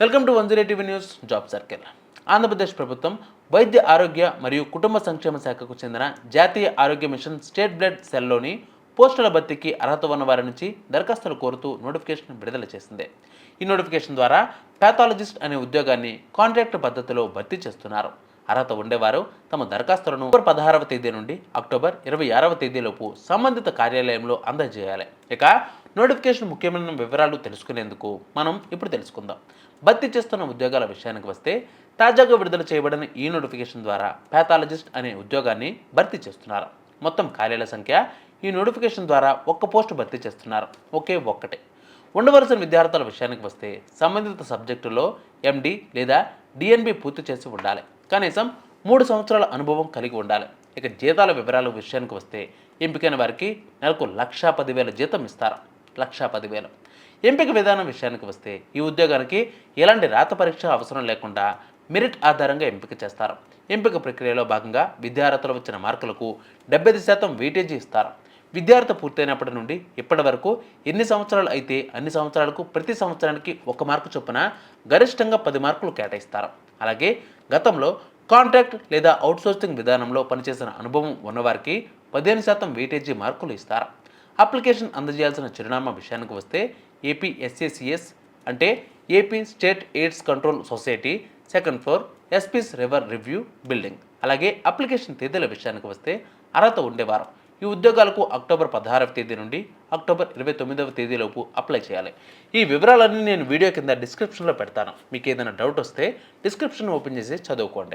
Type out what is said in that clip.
Welcome to one zero TV news job circle. Andhra Pradesh ప్రభుత్వం వైద్య ఆరోగ్య మరియు కుటుంబ సంక్షేమ శాఖకు చెందిన జాతీయ ఆరోగ్య మిషన్ స్టేట్ బ్లడ్ సెల్లోని పోస్టుల భర్తీకి అర్హత ఉన్న వారి నుంచి దరఖాస్తులు కోరుతూ నోటిఫికేషన్ విడుదల చేసింది. ఈ నోటిఫికేషన్ ద్వారా ప్యాథాలజిస్ట్ అనే ఉద్యోగాన్ని కాంట్రాక్ట్ పద్ధతిలో భర్తీ చేస్తున్నారు. అర్హత ఉండేవారు. తమ దరఖాస్తులను అక్టోబర్ పదహారవ తేదీ నుండి అక్టోబర్ ఇరవై ఆరవ తేదీలోపు సంబంధిత కార్యాలయంలో అందజేయాలి. ఇక నోటిఫికేషన్ ముఖ్యమైన వివరాలు తెలుసుకునేందుకు మనం ఇప్పుడు తెలుసుకుందాం. భర్తీ చేస్తున్న ఉద్యోగాల విషయానికి వస్తే తాజాగా విడుదల చేయబడిన ఈ నోటిఫికేషన్ ద్వారా ప్యాథాలజిస్ట్ అనే ఉద్యోగాన్ని భర్తీ చేస్తున్నారు. మొత్తం ఖాళీల సంఖ్య ఈ నోటిఫికేషన్ ద్వారా ఒక్క పోస్టు భర్తీ చేస్తున్నారు. ఒకే ఒక్కటే. ఉండవలసిన విద్యార్థుల విషయానికి వస్తే సంబంధిత సబ్జెక్టులో ఎండి లేదా డిఎన్బి పూర్తి చేసి ఉండాలి. కనీసం మూడు సంవత్సరాల అనుభవం కలిగి ఉండాలి. ఇక జీతాల వివరాల విషయానికి వస్తే ఎంపికైన వారికి నెలకు లక్షా పదివేల జీతం ఇస్తారు. లక్షా పదివేలు. ఎంపిక విధానం విషయానికి వస్తే ఈ ఉద్యోగానికి ఎలాంటి రాత పరీక్ష అవసరం లేకుండా మెరిట్ ఆధారంగా ఎంపిక చేస్తారు. ఎంపిక ప్రక్రియలో భాగంగా విద్యార్థులు వచ్చిన మార్కులకు డెబ్బై శాతం వెయిటేజీ ఇస్తారు. విద్యార్థి పూర్తయినప్పటి నుండి ఇప్పటి వరకు ఎన్ని సంవత్సరాలు అయితే అన్ని సంవత్సరాలకు ప్రతి సంవత్సరానికి ఒక మార్కు చొప్పున గరిష్టంగా పది మార్కులు కేటాయిస్తారు. అలాగే గతంలో కాంట్రాక్ట్ లేదా అవుట్సోర్సింగ్ విధానంలో పనిచేసిన అనుభవం ఉన్నవారికి పదిహేను శాతం వెయిటేజీ మార్కులు ఇస్తారు. అప్లికేషన్ అందజేయాల్సిన చిరునామా విషయానికి వస్తే ఏపీ ఎస్ఏసిఎస్ అంటే AP state AIDS control society second floor SPS river review building. అలాగే అప్లికేషన్ తేదీల విషయానికి వస్తే అర్హత ఉండేవారు. ఈ ఉద్యోగాలకు అక్టోబర్ పదహారవ తేదీ నుండి అక్టోబర్ ఇరవై తొమ్మిదవ తేదీలోపు అప్లై చేయాలి. ఈ వివరాలన్నీ నేను వీడియో కింద డిస్క్రిప్షన్లో పెడతాను. మీకు ఏదైనా డౌట్ వస్తే డిస్క్రిప్షన్ ఓపెన్ చేసి చదువుకోండి.